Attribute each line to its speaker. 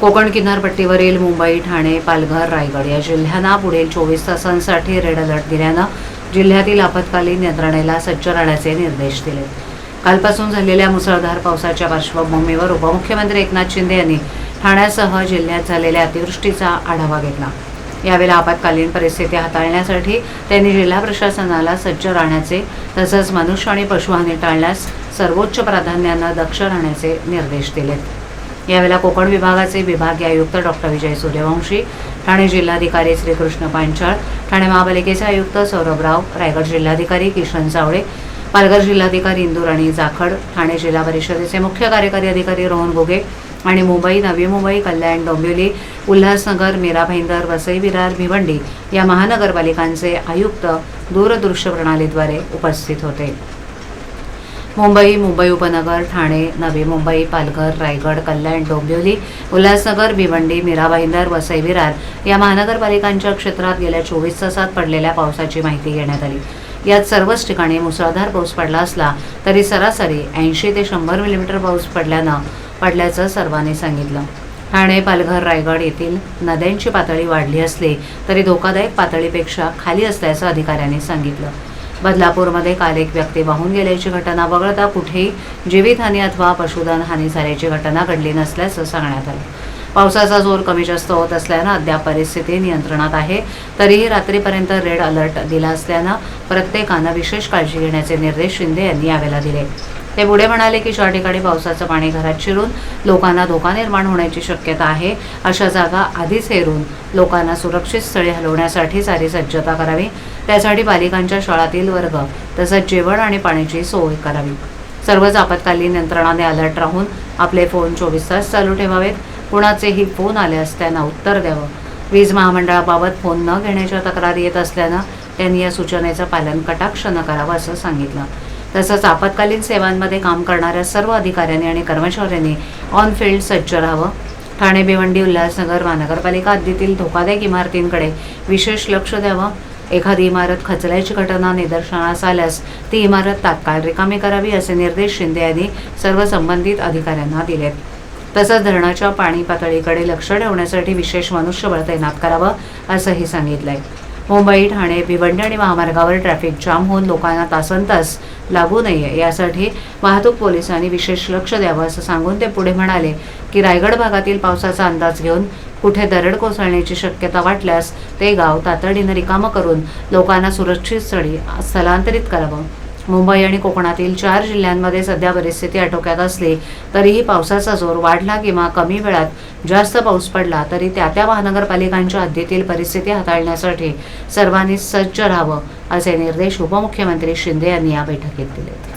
Speaker 1: कोकण किनारपट्टीवरील मुंबई ठाणे पालघर रायगड या जिल्ह्यांना पुढील चोवीस तासांसाठी रेड अलर्ट दिल्यानं जिल्ह्यातील आपत्कालीन यंत्रणेला सज्ज राहण्याचे निर्देश दिले. कालपासून झालेल्या मुसळधार पावसाच्या पार्श्वभूमीवर उपमुख्यमंत्री एकनाथ शिंदे यांनी ठाण्यासह जिल्ह्यात झालेल्या अतिवृष्टीचा आढावा घेतला. यावेळेला आपत्कालीन परिस्थिती हाताळण्यासाठी त्यांनी जिल्हा प्रशासनाला सज्ज राहण्याचे तसंच मनुष्य आणि पशुहानी टाळण्यास सर्वोच्च प्राधान्यानं दक्ष राहण्याचे निर्देश दिलेत यावेळेला कोकण विभागाचे विभागीय आयुक्त डॉक्टर विजय सूर्यवंशी ठाणे जिल्हाधिकारी श्रीकृष्ण पांचाळ ठाणे महापालिकेचे आयुक्त सौरभ राव रायगड जिल्हाधिकारी किशन चावडे पालघर जिल्हाधिकारी इंदुराणी जाखड ठाणे जिल्हा परिषदेचे मुख्य कार्यकारी अधिकारी रोहन घुगे आणि मुंबई नवी मुंबई कल्याण डोंबिवली उल्हासनगर मीरा भाईंदर वसई विरार भिवंडी या महानगरपालिकांचे आयुक्त दूरदृश्य प्रणालीद्वारे उपस्थित होते. मुंबई मुंबई उपनगर ठाणे नवी मुंबई पालघर रायगड कल्याण डोंबिवली उल्हासनगर भिवंडी मीरा भाईंदर वसई विरार या महानगरपालिकांच्या क्षेत्रात गेल्या चोवीस तासात पडलेल्या पावसाची माहिती घेण्यात आली. यात सर्वच ठिकाणी मुसळधार पाऊस पडला असला तरी सरासरी ऐंशी ते शंभर मिलीमीटर पाऊस पडल्यानं पडल्याचं सर्वांनी सांगितलं. ठाणे पालघर रायगड येथील नद्यांची पातळी वाढली असली तरी धोकादायक पातळीपेक्षा खाली असल्याचं अधिकाऱ्यांनी सांगितलं. बदलापूरमध्ये काल एक व्यक्ती वाहून गेल्याची घटना वगळता कुठेही जीवितहानी अथवा पशुधन हानी झाल्याची घटना घडली नसल्याचं सांगण्यात आलं. पावसाचा जोर कमी जास्त होत असल्यानं अद्याप परिस्थिती नियंत्रणात आहे. तरीही रात्रीपर्यंत रेड अलर्ट दिला असल्यानं प्रत्येकानं विशेष काळजी घेण्याचे निर्देश शिंदे यांनी यावेळेला दिले. ते पुढे म्हणाले की ज्या ठिकाणी पावसाचं पाणी घरात शिरून लोकांना धोका निर्माण होण्याची शक्यता आहे अशा जागा आधीच हेरून लोकांना सुरक्षित स्थळी हलवण्यासाठी सारी सज्जता करावी. त्यासाठी पालिकांच्या शाळातील वर्ग तसंच जेवण आणि पाण्याची सोय करावी. सर्वच आपत्कालीन यंत्रणाने अलर्ट राहून आपले फोन चोवीस तास चालू ठेवावेत. कुणाचेही फोन आले असताना उत्तर द्यावं. वीज महामंडळाबाबत फोन न घेण्याच्या तक्रारी येत असल्यानं त्यांनी या सूचनेचं पालन कटाक्षानं करावं असं सांगितलं. तसंच आपत्कालीन सेवांमध्ये काम करणाऱ्या सर्व अधिकाऱ्यांनी आणि कर्मचाऱ्यांनी ऑन फील्ड सज्ज राहावं. ठाणे भिवंडी उल्हासनगर महानगरपालिका हद्दीतील धोकादायक इमारतींकडे विशेष लक्ष द्यावं. एखादी इमारत खचल्याची घटना निदर्शनास आल्यास ती इमारत तात्काळ रिकामी करावी असे निर्देश शिंदे यांनी सर्व संबंधित अधिकाऱ्यांना दिलेत. तसंच धरणाच्या पाणी पातळीकडे लक्ष ठेवण्यासाठी विशेष मनुष्यबळ तैनात करावं असंही सांगितलंय. मुंबई ठाणे भिवंडी आणि महामार्गावर ट्रॅफिक जाम होऊन लोकांना तासनतास लागू नये यासाठी वाहतूक पोलिसांनी विशेष लक्ष द्यावं असं सांगून ते पुढे म्हणाले की रायगड भागातील पावसाचा अंदाज घेऊन कुठे दरड कोसळण्याची शक्यता वाटल्यास ते गाव तातडीनं रिकामं करून लोकांना सुरक्षित स्थळी स्थलांतरित करावं. मुंबई आणि कोकणातील चार जिल्ह्यांमध्ये सध्या परिस्थिती आटोक्यात असली तरीही पावसाचा जोर वाढला किंवा कमी वेळात जास्त पाऊस पडला तरी त्या त्या महानगरपालिकांच्या हद्दीतील परिस्थिती हाताळण्यासाठी सर्वांनी सज्ज राहावं असे निर्देश उपमुख्यमंत्री शिंदे यांनी या बैठकीत दिले